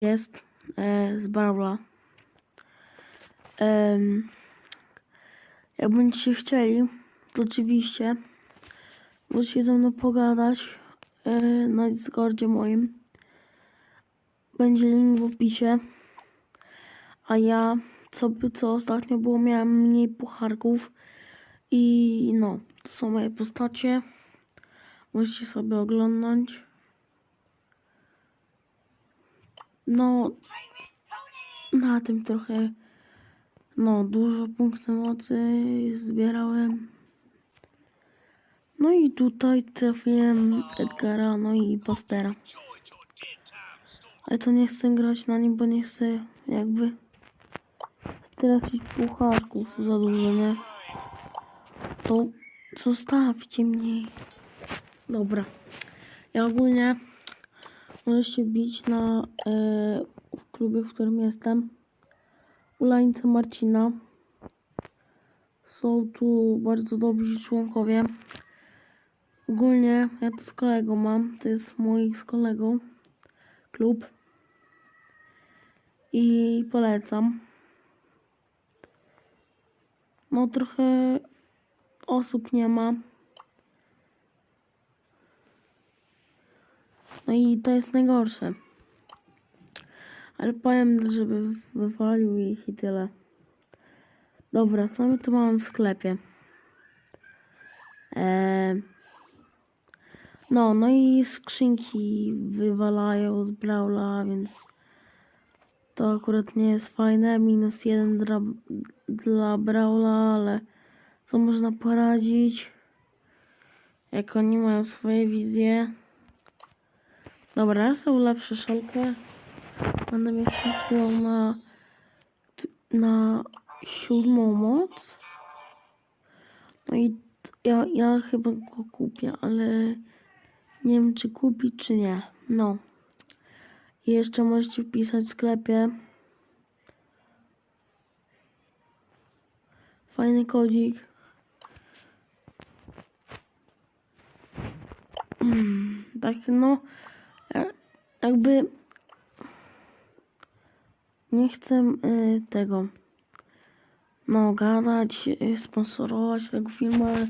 jest e, z Brawla. Em, jak będziecie chcieli, to oczywiście możecie ze mną pogadać e, na Discordzie moim. Będzie link w opisie. A ja, co co ostatnio było, miałem mniej pucharków. I no, to są moje postacie. Możecie sobie oglądać. No, na tym trochę, no, dużo punktów mocy zbierałem. No i tutaj trafiłem Edgara, no i Pastera. Ale to nie chcę grać na nim, bo nie chcę jakby stracić pucharków za dużo, nie? To zostawcie mnie. Dobra. Ja ogólnie możecie bić na e, w klubie, w którym jestem. Ulańce Marcina. Są tu bardzo dobrzy członkowie. Ogólnie ja to z kolegą mam. To jest mój z kolegą klub. I polecam. No trochę osób nie ma. No i to jest najgorsze. Ale powiem, żeby wywalił ich i tyle. Dobra, co my tu mamy w sklepie? Eee, no, no i skrzynki wywalają z Brawla, więc to akurat nie jest fajne. Minus jeden dla, dla Brawla, ale co można poradzić? Jak oni mają swoje wizje. Dobra, sobie ulepszę szalkę. Będę miał szybko na, na siódmą moc. No i ja, ja chyba go kupię, ale nie wiem czy kupić czy nie. No. I jeszcze możecie wpisać w sklepie. Fajny kodzik. Mm, tak no. Ja- Jakby nie chcę y, tego no gadać, y, sponsorować tego filmu, ale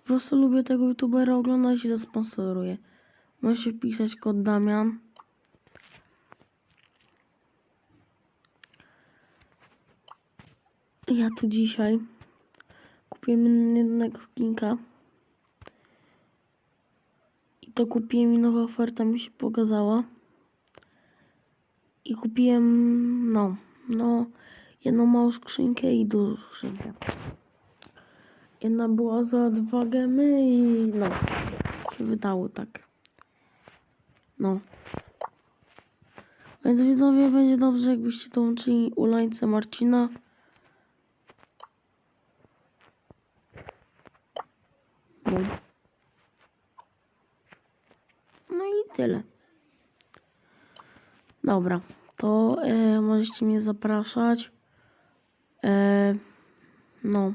po prostu lubię tego youtubera oglądać i zasponsoruję. Możecie wpisać kod Damian. Ja tu dzisiaj kupiłem jednego skinka. To kupiłem i nowa oferta mi się pokazała. I kupiłem, no, no, jedną małą skrzynkę i dużą skrzynkę. Jedna była za dwa gemy i no, się wydało tak. No. Więc widzowie, będzie dobrze, jakbyście dołączyli ulańce Marcina. No. No i tyle. Dobra, to e, możecie mnie zapraszać. E, no.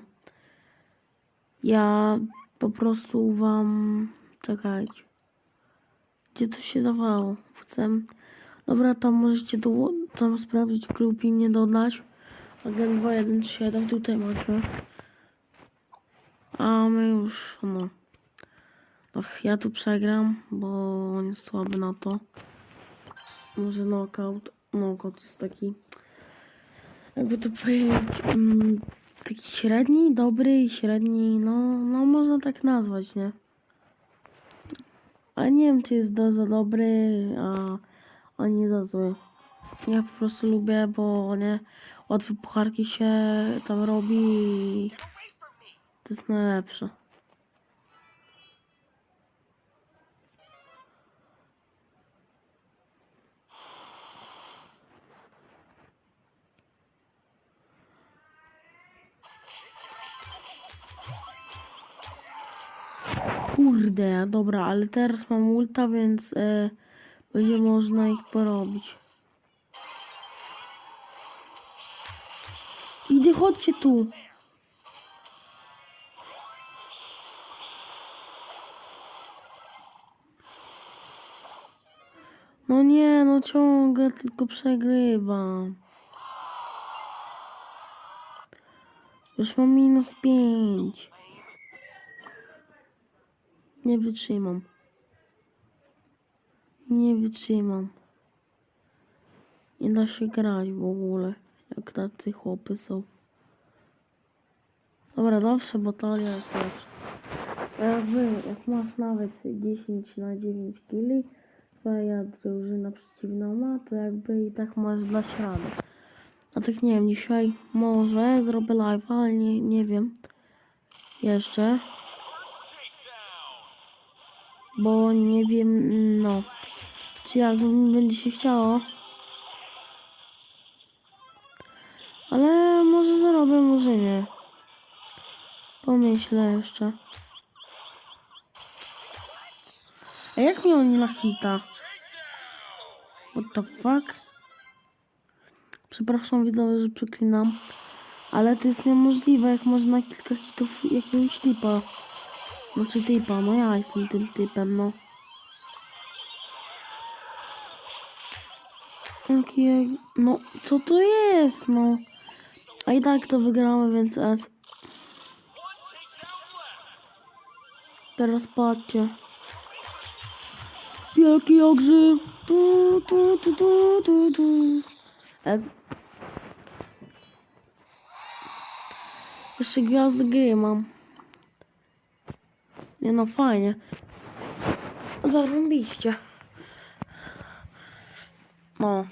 Ja po prostu wam. Czekajcie. Gdzie to się dawało? Chcę. Dobra, tam możecie do, tam sprawdzić klub i mnie dodać. Agent 2137 tutaj macie. A my już, no. Ach, ja tu przegram, bo on jest słaby na to. Może knockout. Knockout jest taki. Jakby to powiedzieć. Mm, taki średni, dobry i średni. No, no można tak nazwać, nie? Ale nie wiem, czy jest do, za dobry, a, a nie za zły. Ja po prostu lubię, bo nie łatwe pucharki się tam robi i to jest najlepsze. Kurde, dobra, ale teraz mam ulta, więc e, będzie można ich porobić. Idę, chodźcie tu. No nie, no ciągle tylko przegrywam. Już mam minus pięć. Nie wytrzymam. Nie wytrzymam. Nie da się grać w ogóle, jak tacy chłopy są. Dobra, zawsze batalia jest lepsza. Jakby, jak masz nawet 10 na 9 kili, twoja drużyna przeciwna ma, to jakby i tak możesz dać radę. A tak nie wiem, dzisiaj może zrobię live, ale nie, nie wiem. Jeszcze. Bo nie wiem, no. Czy jak mi będzie się chciało. Ale może zarobię, może nie. Pomyślę jeszcze. A jak mi oni na hita? What the fuck? Przepraszam widzowie, że przeklinam. Ale to jest niemożliwe, jak można kilka hitów jakiegoś typa. Znaczy typa, no ja jestem tym typem, no. Jakie... No, co to jest, no? A i tak to wygramy, więc S. Teraz patrzcie. Wielki ogrzy. Tu, tu, tu, tu, tu, tu. S. Jeszcze gwiazdy gry mam. Nie no, fajnie. Zarąbiście. No.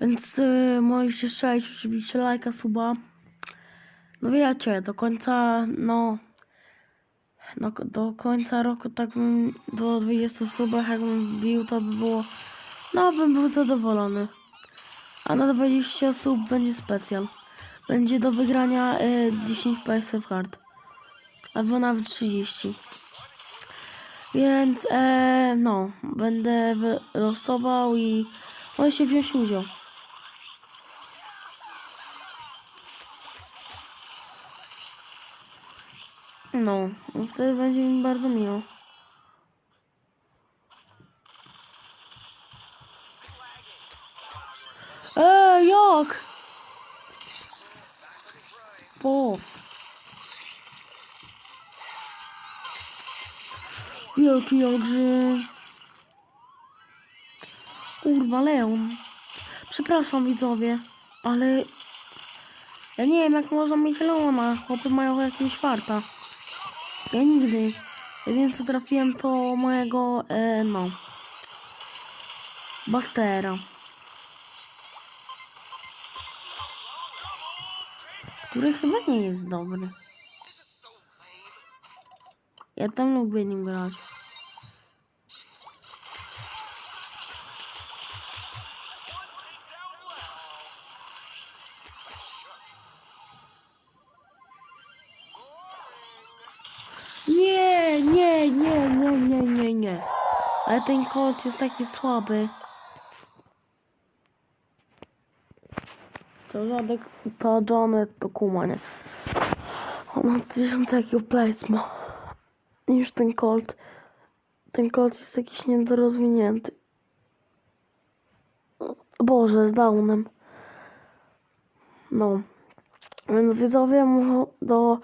Więc y, możecie strzelić oczywiście lajka, suba. No wiecie, do końca, no... no do końca roku tak bym do 20 subach jakbym bił, to by było... No, bym był zadowolony. A na 20 sub będzie specjal. Będzie do wygrania y, 10 PSF Hard. Albo nawet 30. Więc e, no, będę losował i możecie wziąć udział. No, wtedy będzie mi bardzo miło. Ej, jak? Pow. Wielki olbrzym. Kurwa, Leon. Przepraszam widzowie, ale ja nie wiem jak można mieć Leona. Chłopy mają jakiegoś farta. Ja nigdy. Jedyne co trafiłem to mojego, e, no, Bastera. Który chyba nie jest dobry. Ja tam lubię nim grać. Nie, nie, nie, nie, nie, nie, nie. Ale ten Colt jest taki słaby. To żadek, to Johnny, to Kuma, nie. On ma tysiąc jakiego placema niż ten Colt. Ten Colt jest jakiś niedorozwinięty. Boże, z downem. No. Więc widzowie, do,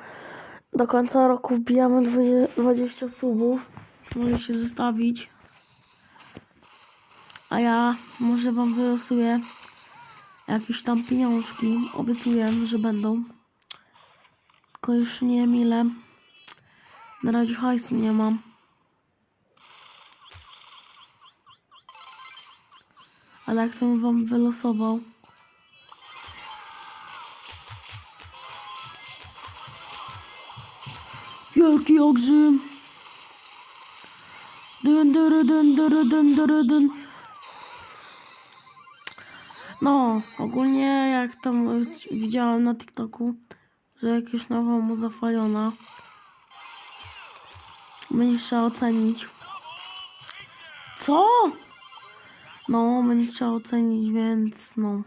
do końca roku wbijamy 20, 20 subów. Możecie się zostawić. A ja może wam wylosuję jakieś tam pieniążki. Obiecuję, że będą. Tylko już nie wiem. Na razie hajsu nie mam. Ale jak to bym wam wylosował? Wielki olbrzym. Dyn, dyry, dyn, dyry, dyn, dyry, dyn. No, ogólnie jak tam widziałem na TikToku, że jakieś nowa muza faliona będzie trzeba ocenić. Co? No, będzie trzeba ocenić, więc no.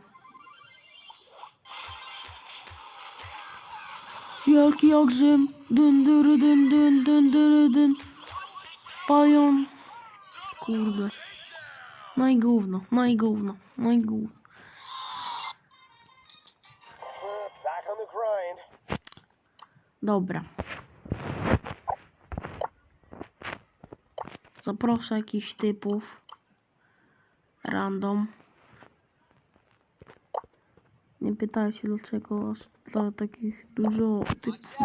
Wielki ogrzym. Dyn, dyry, dyn, dyn, dyn, dyry, dyn. Palion. Kurde. No i gówno, no i gówno, no i gówno. Dobra. Zaproszę jakichś typów. Random. Nie pytajcie dlaczego aż dla takich dużo typów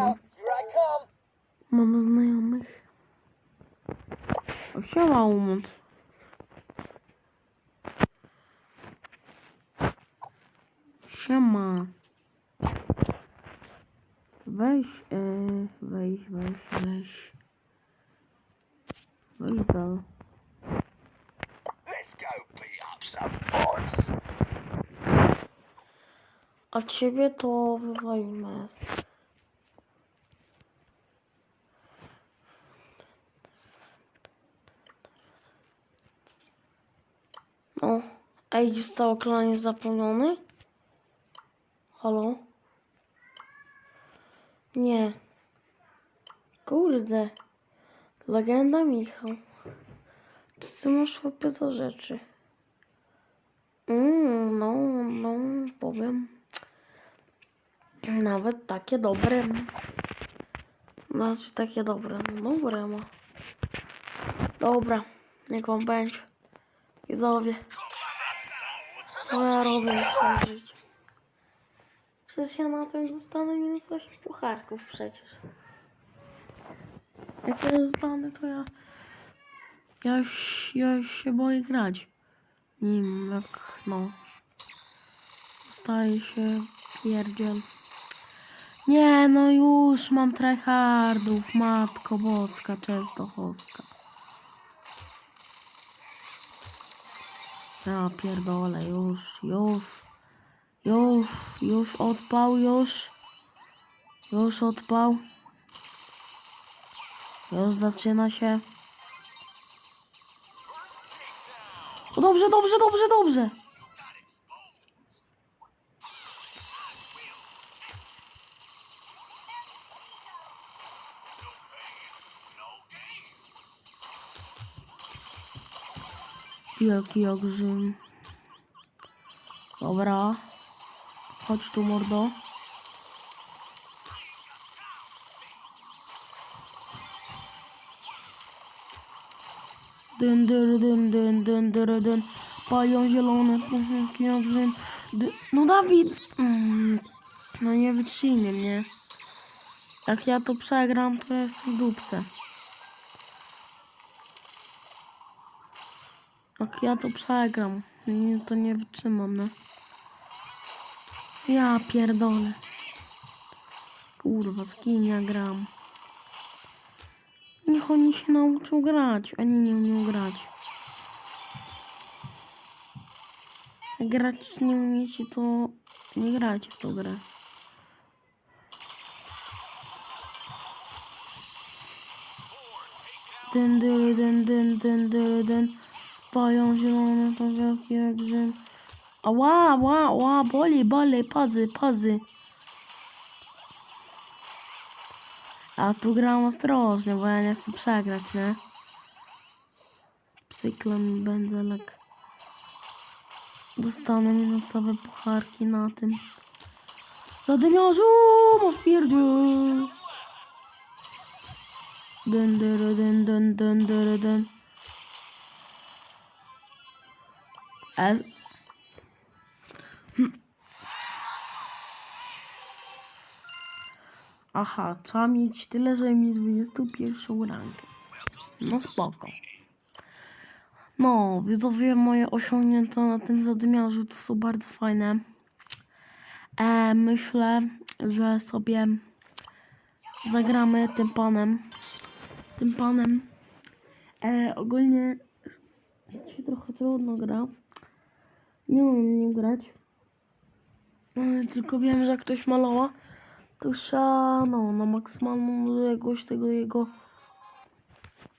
mam, znajomych. O, siema Umont. Siema. Weź, e, weź, weź, weź. Up some boys. A ciebie to wywalimy. No, ej, został klan jest? Halo? Nie. Kurde. Legenda Michał. Co ty masz chłopie za rzeczy? Mm, no, no, powiem. Nawet takie dobre. Znaczy takie dobre. No dobre ma. Dobra, niech wam będzie. Widzowie. Co ja robię w swoim życiu? Przecież ja na tym zostanę minus 8 pucharków przecież. Jak ja zostanę, to ja... Ja ja się boję grać. Nim jak, no... Staje się pierdziel. Nie, no już mam tryhardów, matko boska, częstochowska. Ja pierdolę, już, już, już, już odpał, już, już odpał. Już zaczyna się. O, dobrze, dobrze, dobrze, dobrze. Wielki olbrzym. Dobra. Chodź tu, mordo. Dyn, dyn, dyn, dyn, dyn, dyn, dyn. Palion zielony, wielki olbrzym. No Dawid! Mm. No nie wytrzymie mnie. Jak ja to przegram, to jestem dupce. Jak ja to przegram, to nie wytrzymam, no. Ja pierdolę. Kurwa, z kim ja gram? Niech oni się nauczą grać, oni nie umieją grać. Grać nie umiecie, to nie grajcie w tą grę. Dyn, dyn, dyn, dyn, dyn, dyn, dyn. Pają zielone, to wielki jak Rzym. Ała, ła, ła, boli, boli, pazy, pazy. A tu gram ostrożnie, bo ja nie chcę przegrać, nie? Cyklon będzelek. Dostanę minusowe pucharki na tym. Zadymiarzu, masz pierdziel. Dyn, dyn, dyn, dyn, dyn, dyn, dyn. As... Aha, trzeba mieć tyle, że mieć 21 rankę. No spoko. No, widzowie moje osiągnięcia na tym zadymiarzu to są bardzo fajne. E, myślę, że sobie zagramy tym panem. Tym panem. E, ogólnie się trochę trudno gra. Nie umiem nim grać. E, Tylko wiem, że ktoś malowa, to no, na maksymalną odległość tego jego.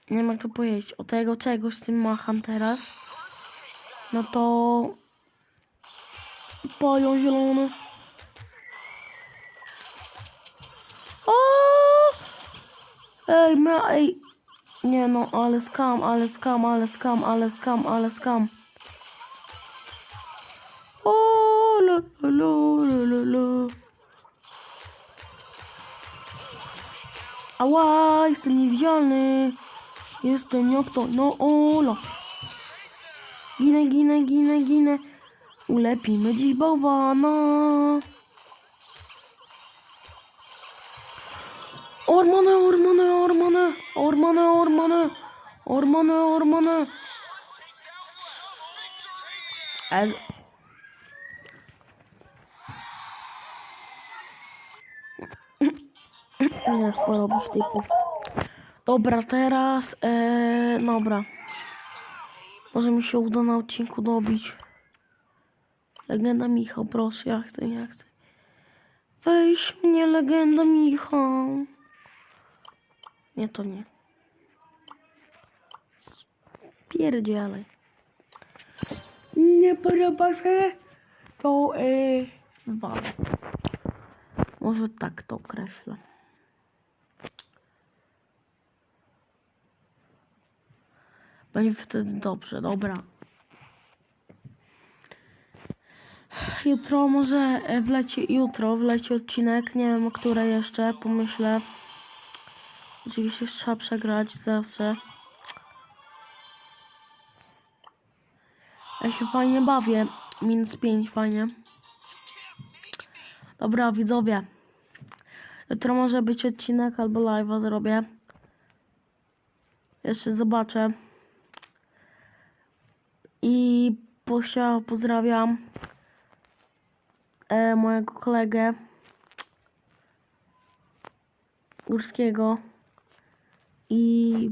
Nie wiem jak to powiedzieć. O tego czegoś z tym macham teraz. No to. Palion zielony. O! Ej, ma, ej. Nie no, ale skam, ale skam, ale skam, ale skam, ale skam. Ała, jestem niewidzialny. Jestem jak to, no ola. Ginę, ginę, ginę, ginę. Ulepimy dziś bałwana. Ormany, ormany, ormany, ormany, ormany, ormany, ormany. Ez... Chcę robić. Dobra, teraz... E, dobra. Może mi się uda na odcinku dobić. Legenda Michał, proszę, ja chcę, ja chcę. Weź mnie, legenda Michał. Nie, to nie. Pierdzielaj. Nie podoba się, to yy, walę. Może tak to określę. Będzie wtedy dobrze, dobra. Jutro może e, wleci, jutro wleci odcinek, nie wiem o której jeszcze, pomyślę. Oczywiście trzeba przegrać zawsze. Ja się fajnie bawię. Minus 5 fajnie. Dobra, widzowie. Jutro może być odcinek albo live'a zrobię. Jeszcze zobaczę. I posia, pozdrawiam e, mojego kolegę Górskiego i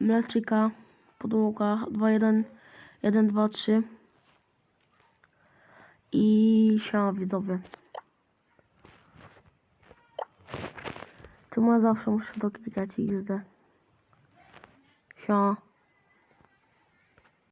Mleczyka podłoga 2-1 1, 2, 3 i siema widzowie. Czemu ja zawsze muszę doklikać XD? Siema.